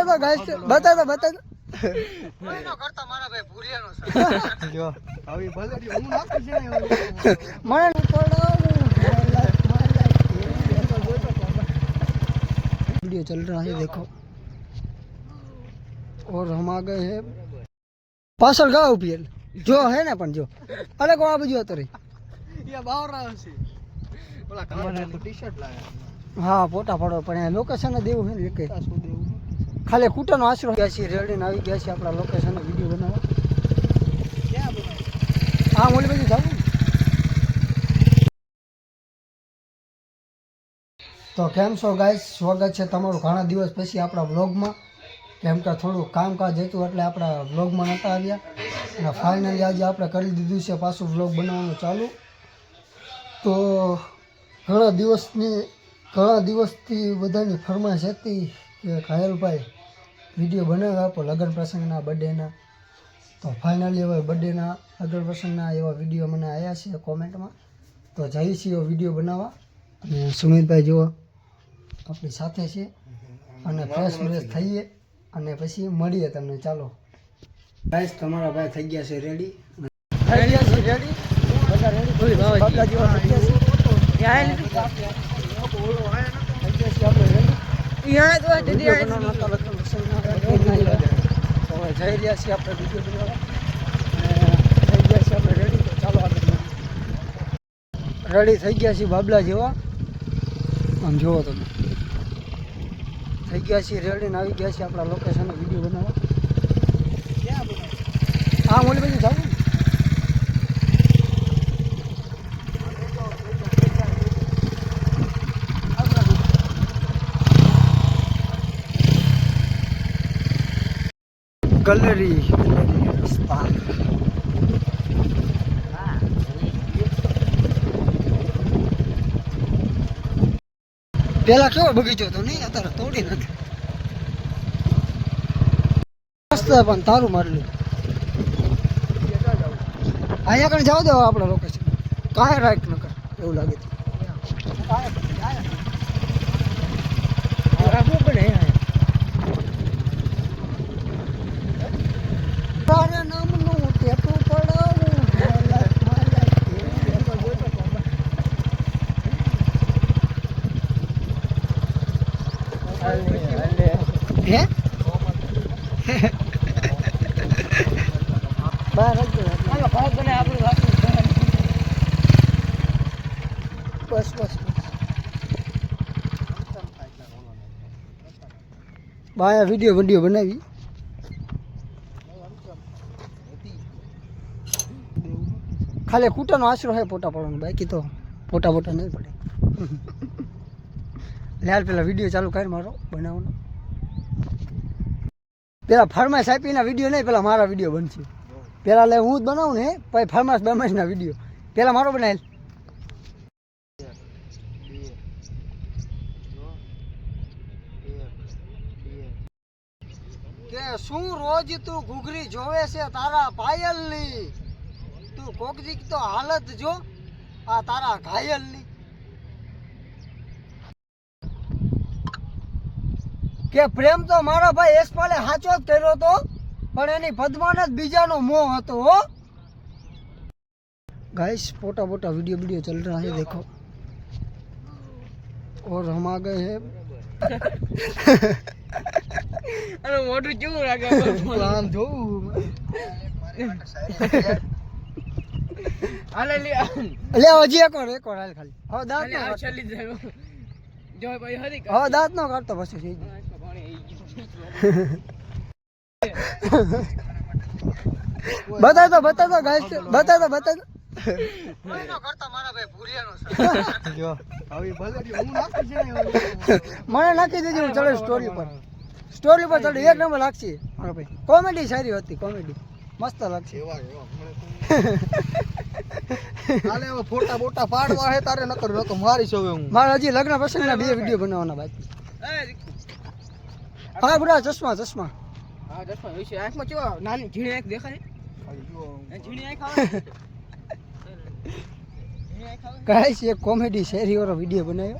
બતાવો ગાઈસ બતાવો બતાવો કોઈનો કરતા મારા ભાઈ ભૂરિયાનો છે જો આવી ભલે હું નાખી છે મને वीडियो चल रहा है देखो और हम आ गए हैं पासल गाँव पीएल जो है ना પણ જો અરે કોણ આ બાજુ હતો રે યા બાવરા છે ઓલા કાળા તો ટી-શર્ટ લાવ્યા ખાલી કૂટાનો આશરો ગયા છીએ, રેડીને આવી ગયા છીએ આપણા લોકેશન વીડિયો બનાવવા. હા મોલી બાજુ જાવ તો કેમ છો ગાઈસ સ્વાગત છે તમારું ઘણા દિવસ પછી આપણા વ્લોગમાં કેમ કે થોડું કામકાજ હતું એટલે આપણા વ્લોગમાં નહોતા આવ્યા. અને ફાઇનલી આજે આપણે કરી દીધું છે પાછું વ્લોગ બનાવવાનું ચાલુ. તો ઘણા દિવસની, ઘણા દિવસથી બધાની ફરમાશ હતી કે ઘાયલભાઈ વીડિયો બનાવ્યા આપો લગ્ન પ્રસંગના બર્થડેના તો ફાઇનલી હવે બર્થડેના લગ્ન પ્રસંગના એવા વીડિયો મને આવ્યા છે કોમેન્ટમાં તો જઈએ છીએ વીડિયો બનાવવા અને સુમિતભાઈ જુઓ આપણી સાથે છે અને ફ્રેશ બ્રેશ થઈએ અને પછી મળીએ તમને ચાલો ગાઈસ તમારા ભાઈ થઈ ગયા છે રેડી થઈ ગયા છે રેડી બધા રેડી બધા જેવા થઈ ગયા છે થઈ ગયા છે આપણે ready. વીડિયો બનાવવાનો હતો લગ્ન પ્રસંગના તો જઈ રહ્યા છીએ આપણે વીડિયો બનાવવા થઈ ગયા છે આપણે રેડી તો ચાલો આગળ રેડી થઈ ગયા છીએ બાબલા જેવા. આમ જુઓ તમે. થઈ ગયા છીએ રેડી ને આવી ગયા છીએ આપણા લોકેશન વીડિયો બનાવવા. હા મોલી બધું જાવ ગેલેરી. ગેલેરી પેલા કેવો બગીચો હતો નહીં? અત્યારે તોડી નથી મસ્ત પણ તારું મારેલું અહીંયા કણ જાવ દેવા આપણે લોકેશન કાંઈ રાઈટ ન કર. એવું લાગે તો રાખવું પડે તારે નામનું ટેટું પડાવું. હે? બસ બસ. બાયા વીડિયો વીડિયો બનાવી. ખાલી કૂટાનો આશરો છે ફોટા પડવાનો બાકી તો ફોટા ફોટા નહીં પડે. લાલ પેલા વીડિયો ચાલુ કરી મારો બનાવવાનો. પેલા ફરમાઈશ આપીના વીડિયો નહીં પેલા મારા વીડિયો બનશે. પેલા લે હું જ બનાવું ને પછી ફરમાઈશ બરમાઈશના વીડિયો. પેલા મારો બનાવેલ કે શું રોજ તું ઘૂઘરી જોવે છે તારા પાયલની? તું કોકજીક તો હાલત જો. આ તારા ઘાયલની. કે પ્રેમ તો મારા ભાઈ એસપાલે સાચો જ કર્યો તો પણ એની પદ્માન જ બીજાનો મોહ હતો હો. ગાઈસ ફોટા ફોટા વિડિયો વિડિયો ચલ રહ્યા હે દેખો. ઓર હમ આ ગયે હે. અરે મોટું કેવું લાગે? આમ જોઉં. લે. હજી એક વાર એક વાર હાલ ખાલી. હવે દાંત નો છેલ્લી જાય જો ભાઈ હરી હવે દાંત નો કાઢતો પછી થઈ ગયું. બતાવ તો બતા તો ગાઈસ બતા તો બતા તો. કરતા મને નાખી દેજો ચડે સ્ટોરી પર. સ્ટોરી પર ચડે એક નંબર લાગશે મારો ભાઈ. કોમેડી સારી હતી કોમેડી મસ્ત લાગશે એવા એવા ફોટા બોટા પાડવા હે તારે નકર નકર મારી હવે હું. મારે હજી લગ્ન પ્રસંગના બે વીડિયો બનાવવાના બાકી. હા બુરા ચશ્મા ચશ્મા. હા ચશ્મા વિશે આંખમાં ચેવા નાની ઝીણી આંખ દેખાય ઝીણી આંખ આવે? ગાઈસ એક કોમેડી શેરી વાળો વીડિયો બનાવ્યો.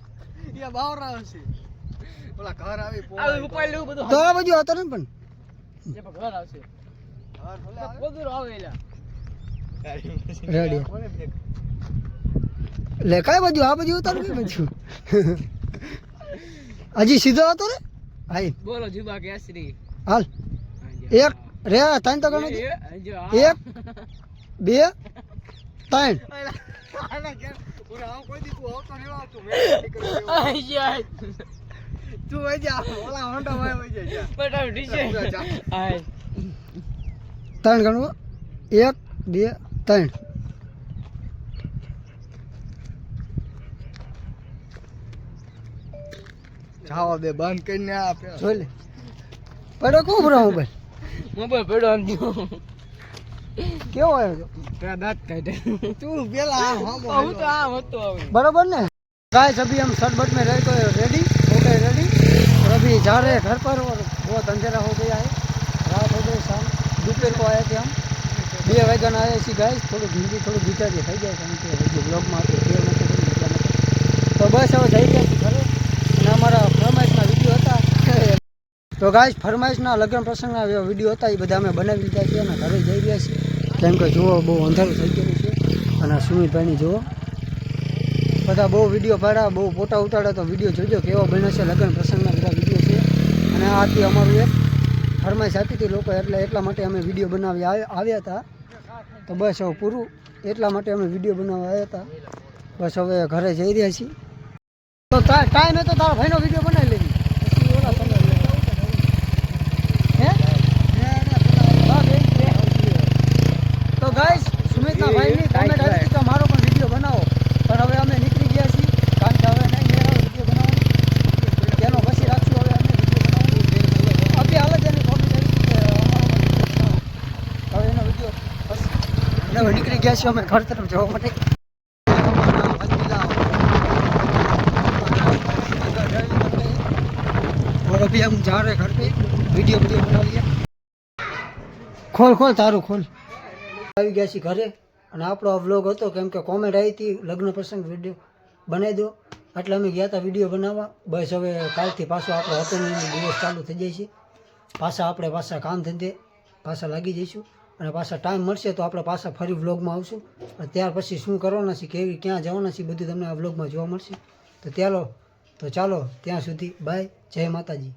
યા બાવરા આવશે ઓલા ઘર આવી આવે ઉપાડી લેવું બધું તો બાજુ હતો ને પણ. જે પણ ઘર આવશે. ઘર ભલે આવે. બધું આવે એલા. રેડી. લે કઈ બાજુ આ બાજુ ઉતાર કઈ બાજુ હજી સીધો હતો ને? હાઈ. બોલો જુબા કેસરી. હાલ. એક રે ત્રણ તો ગણો. એક બે ત્રણ. ઓલા આમ કોઈ દી તું આવતો નહીં આવતો મેં જાય. તું વઈ જા ઓલા હોન્ડા વાય વઈ જા જા. બટાવ ડીશે. જા. આય. ત્રણ ગણવું એક બે ત્રણ જાવા દે બંધ કરીને આપે જોઈ લે પડ્યો કોણ મોબાઈલ મોબાઈલ પડ્યો આમ કેવો આવ્યો છે? પેલા દાંત કાઢે. તું પેલા આમ હામો હું તો આમ હતો હવે. बराबर ने गाइस अभी हम शर्ट में रह गए रेडी हो गए रेडी और अभी जा रहे हैं घर पर और बहुत अंधेरा हो गया है रात हो गई शाम दोपहर को आए थे हम બે વાગ્યાના આવ્યા છીએ ગાઈસ થોડું હિન્દી થોડું ગુજરાતી થઈ જાય કારણ કે હજી બ્લોગમાં આપણે ફેર નથી કર્યું એટલા માટે તો બસ હવે જઈ ગયા છીએ ઘરે અને અમારા ફરમાઈશના વિડીયો હતા તો ગાઈસ ફરમાઈશના લગ્ન પ્રસંગના વિડીયો હતા એ બધા અમે બનાવી લીધા છે અને ઘરે જઈ રહ્યા છીએ કેમ કે જુઓ, બહુ અંધારું થઈ ગયું છે. અને સુમિતભાઈની જુઓ. બધા બહુ વીડિયો પાડ્યા, બહુ ફોટા ઉતાડ્યા તો વીડિયો જોજો કેવો બને છે લગ્ન પ્રસંગના બધા વીડિયો છે. અને આથી અમારું એક ફરમાઈશ આપી હતી લોકો એટલે એટલા માટે અમે વીડિયો બનાવી આવ- આવ્યા હતા. તો બસ હવે પૂરું. એટલા માટે અમે વીડિયો બનાવવા આવ્યા હતા. બસ હવે ઘરે જઈ રહ્યા છીએ. તો ટાઈમ હતો તારા ભાઈનો વીડિયો બનાવી લેવી પછી ઓલા સમય લે. હે હા, બે જ છે. તો ગાઈસ સુમિતના ભાઈની કોમેન્ટ આવી હતી કે મારો પણ વીડિયો બનાવો પણ હવે અમે નીકળી ગયા છીએ કારણ કે હવે નહીં મેળ આવે વીડિયો બનાવવાનો તેનો પછી રાખશું હવે અમે વીડિયો બનાવવાનો અભી હાલ જ એની કોમેન્ટ આવી હતી કે અમારો પણ વીડિયો બનાવો હવે એનો વીડિયો પછી અને હવે નીકળી ગયા છીએ અમે ઘર તરફ જવા માટે और अभी हम जा रहे हैं घर पे वीडियो वीडियो बना लिया ખોલ ખોલ તારું ખોલ આવી ગયા છીએ ઘરે અને આપણો આ વ્લોગ હતો કેમ કે કોમેન્ટ આવી હતી લગ્ન પ્રસંગ વિડીયો બનાવી દો એટલે અમે ગયા હતા વિડીયો બનાવવા બસ હવે કાલથી પાછો આપણો હોટલનો દિવસ ચાલુ થઈ જાય છે પાછા આપણે પાછા કામ ધંધે પાછા લાગી જઈશું અને પાછા ટાઈમ મળશે તો આપણે પાછા ફરી વ્લોગમાં આવશું. અને ત્યાર પછી શું કરવાના છે, કેવી, ક્યાં જવાના છે બધું તમને આ વ્લોગમાં જોવા મળશે. તો ચાલો તો ચાલો, ત્યાં સુધી બાય જય માતાજી.